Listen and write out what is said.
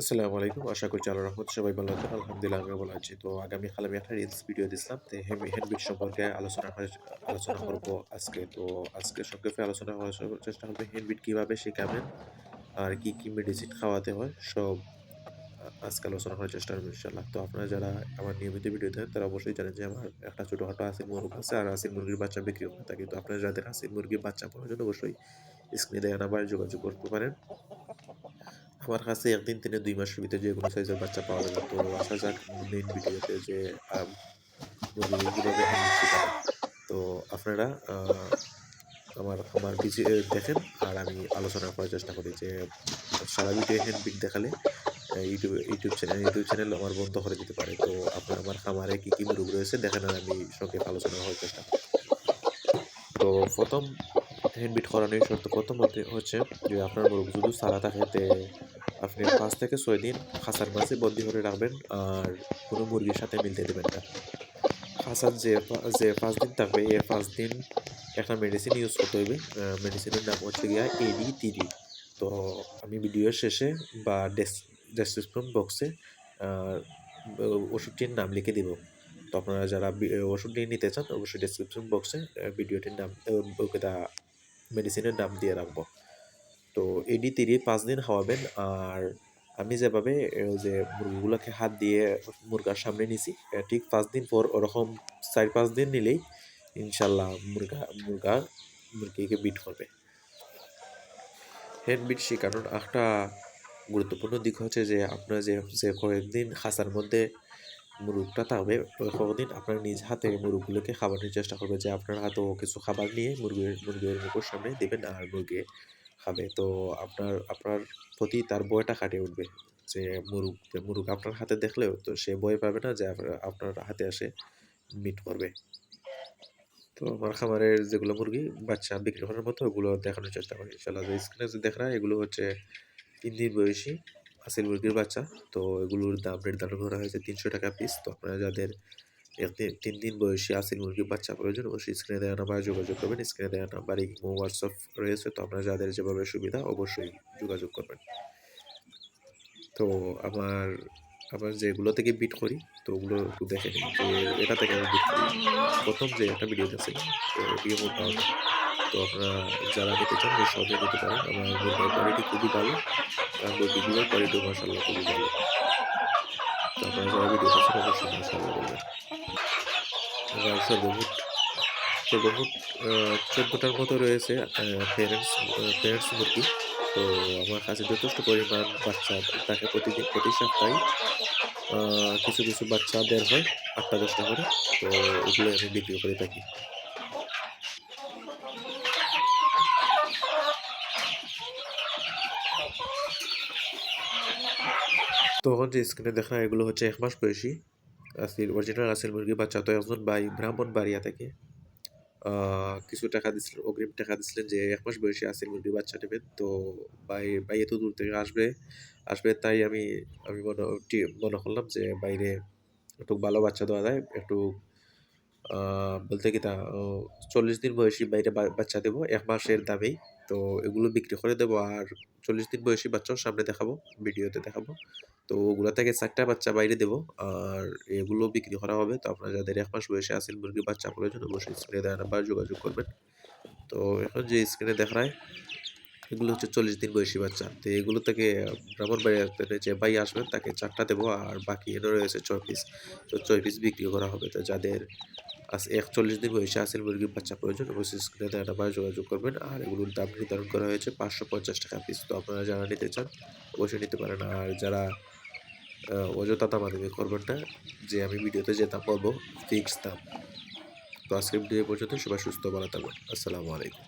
আসসালামু আলাইকুম। আশা করছি আল্লাহ রহমত সবাই ভালো আছেন। আলহামদুলিল্লাহ আমিও ভালো আছি। তো আগামীকাল আমি একটা রিলস ভিডিও দিছিলাম। তো হ্যান্ডবিট সম্পর্কে আলোচনা আলোচনা করব আজকে। তো আজকে সংক্ষেপে আলোচনা করার চেষ্টা করব হ্যান্ডবিট কীভাবে শেখাবেন আর কি কি মেডিসিন খাওয়াতে হয়। সব আজকে আলোচনা করার চেষ্টা করব ইনশাল্লাহ তো আপনারা যারা আমার নিয়মিত ভিডিও দেন তারা অবশ্যই জানেন যে আমার একটা ছোটোখাটো আসির মুরগ আছে আর আসির মুরগির বাচ্চা বিক্রি করে থাকি। তো আপনারা যাদের আসির মুরগির বাচ্চা পড়ার জন্য অবশ্যই স্ক্রিনে দেয় নাম্বার যোগাযোগ করতে পারেন। আমার কাছে একদিন থেকে দুই মাসের ভিতরে যে কোনো সাইজের বাচ্চা পাওয়া যাবে। তো আসা যাক মেইন ভিডিওতে যে তো আপনারা আমার আমার বিজি দেখেন আর আমি আলোচনা করার চেষ্টা করি যে সারা ভিডিও হ্যান্ড বিক দেখালে YouTube YouTube channel YouTube channel আমার বন্ধ করে দিতে পারে। তো আপনার আমার খামারে কী কী রোগ রয়েছে, দেখেন আর আমি সঙ্গে আলোচনা করার চেষ্টা করি। তো প্রথম হ্যান্ডবিট করানোর শর্ত প্রথম হচ্ছে যে আপনার মুরগ যদি সারা থাকে আপনি পাঁচ থেকে ছয় দিন খাঁচার মাঝে বন্দি করে রাখবেন আর কোনো মুরগির সাথে মিলতে দেবেন না। খাঁচার যে যে পাঁচ দিন থাকবে এই পাঁচ দিন একটা মেডিসিন ইউজ করতে হবে। মেডিসিনের নাম হচ্ছে গিয়া এডি তিডি তো আমি ভিডিওর শেষে বা ডেসক্রিপশন বক্সে ওষুধটির নাম লিখে দিব। তো আপনারা যারা ওষুধটি নিতে চান, অবশ্যই ডেসক্রিপশন বক্সে ভিডিওটির নাম মেডিসিনের নাম দিয়ে রাখব। তো এডি তিরি পাঁচ দিন খাওয়াবেন। আর আমি যেভাবে যে মুরগিগুলোকে হাত দিয়ে মুরগার সামনে নিছি ঠিক পাঁচ দিন পর ওরকম চার পাঁচ দিন নিলেই ইনশাল্লাহ মুরগা মুরগা মুরগিকে বিট করবে। হ্যান্ড বিট শেখানোর একটা গুরুত্বপূর্ণ দিক হচ্ছে যে, আপনার যে যে কয়েকদিন খাঁচার মধ্যে মুরগটা ওই কয়েকদিন আপনার নিজ হাতে মুরগগুলোকে খাবারের চেষ্টা করবে যে আপনার হাতেও কিছু খাবার নিয়ে মুরগির মুরগির মুখের সামনে দেবেন আর মুরগি খাবে। তো আপনার আপনার প্রতি তার বয়টা কাটিয়ে উঠবে যে মুরুগ মুরুগ আপনার হাতে দেখলেও তো সে ভয় পাবে না যে আপনার হাতে আসে মিট করবে। তো আমার খামারের যেগুলো মুরগি বাচ্চা বিক্রি করার মতো ওগুলো দেখানোর চেষ্টা করি। ইনশাল্লাহ যে স্ক্রিনে যে দেখা এগুলো হচ্ছে তিন দিন বয়সী আসিল মুরগির বাচ্চা। তো এগুলোর দাম নির্ধারণ করা হয়েছে তিনশো টাকা পিস তো আপনারা যাদের তিন দিন বয়সী আসিল মুরগির বাচ্চা প্রয়োজন, অবশ্যই স্ক্রিনে দেওয়া নাম্বার যোগাযোগ করবেন। স্ক্রিনে দেওয়া নাম্বার ইমো হোয়াটসঅ্যাপ রয়েছে। তো আপনারা যাদের যেভাবে সুবিধা অবশ্যই যোগাযোগ করবেন। তো আমার আবার যেগুলো থেকে বিট করি, তো ওগুলো একটু দেখে নিই যে এটা থেকে আমি বিট করি। প্রথম যে একটা ভিডিও দেখছিলাম, তো ডিএমও পাওয়া তো আপনারা যারা নিতে চান সবই নিতে পারেন। আমার কোয়ালিটি খুবই ভালো। আর মুরগিগুলোর কোয়ালিটিও মাসাল্লাহ খুবই ভালো। আপনারা যারা মতো রয়েছে প্যারেন্টস প্যারেন্টস মুরগি। তো আমার কাছে যথেষ্ট পরিমাণ বাচ্চা, তাকে প্রতিদিন, প্রতি সপ্তাহে কিছু কিছু বাচ্চা বের হয় আটটা, দশটা করে। তো ওগুলো আমি বিক্রি করে থাকি। তখন যে স্ক্রিনে দেখা এগুলো হচ্ছে এক মাস বয়সী আসিল অরিজিনাল আসিল মুরগি বাচ্চা। তো একজন ভাই, ব্রাহ্মণ বাড়িয়া থেকে কিছু টাকা দিছিলেন অগ্রিম টাকা দিচ্ছিলেন যে এক মাস বয়সী আসিল মুরগি বাচ্চা নেবেন তো ভাই ভাই এত দূর থেকে আসবে আসবে তাই আমি আমি মনে মনে করলাম যে বাইরে একটু ভালো বাচ্চা দেওয়া যায়, একটু বলতে কি তা চল্লিশ দিন বয়সী বাইরে বাচ্চা দেবো, এক মাসের দামেই তো এগুলো বিক্রি করে দেবো আর চল্লিশ দিন বয়সী বাচ্চাও সামনে দেখাবো, ভিডিওতে দেখাবো। তো ওগুলো থেকে চারটা বাচ্চা বাইরে দেবো আর এগুলো বিক্রি করা হবে। তো আপনারা যাদের এক মাস বয়সে আসেন মুরগির বাচ্চা প্রয়োজন অবশ্যই স্ক্রিনে দেওয়া যোগাযোগ করবেন। তো এখন যে স্ক্রিনে দেখায় এগুলো হচ্ছে চল্লিশ দিন বয়সী বাচ্চা। তো এগুলো থেকে ব্রাহ্মণবাড়িয়া যে ভাই আসবেন, তাকে চারটা দেবো আর বাকি এনে রয়েছে ছয় পিস তো ছয় পিস বিক্রি করা হবে। তো যাদের আজ একচল্লিশ দিন বয়সে আসেন মুরগির বাচ্চা প্রয়োজন, অবশ্যই স্ক্রিনে দেওয়া যোগাযোগ করবেন। আর এগুলোর দাম নির্ধারণ করা হয়েছে পাঁচশো পঞ্চাশ টাকা পিস তো আপনারা যারা নিতে চান, অবশ্যই নিতে পারেন। আর যারা অযথা দামাদামি করবেন না, যে আমি ভিডিওতে যে দাম বলব ফিক্স দাম। তো আজকের ভিডিও পর্যন্ত সবাই সুস্থ, ভালো থাকবেন। আসসালামু আলাইকুম।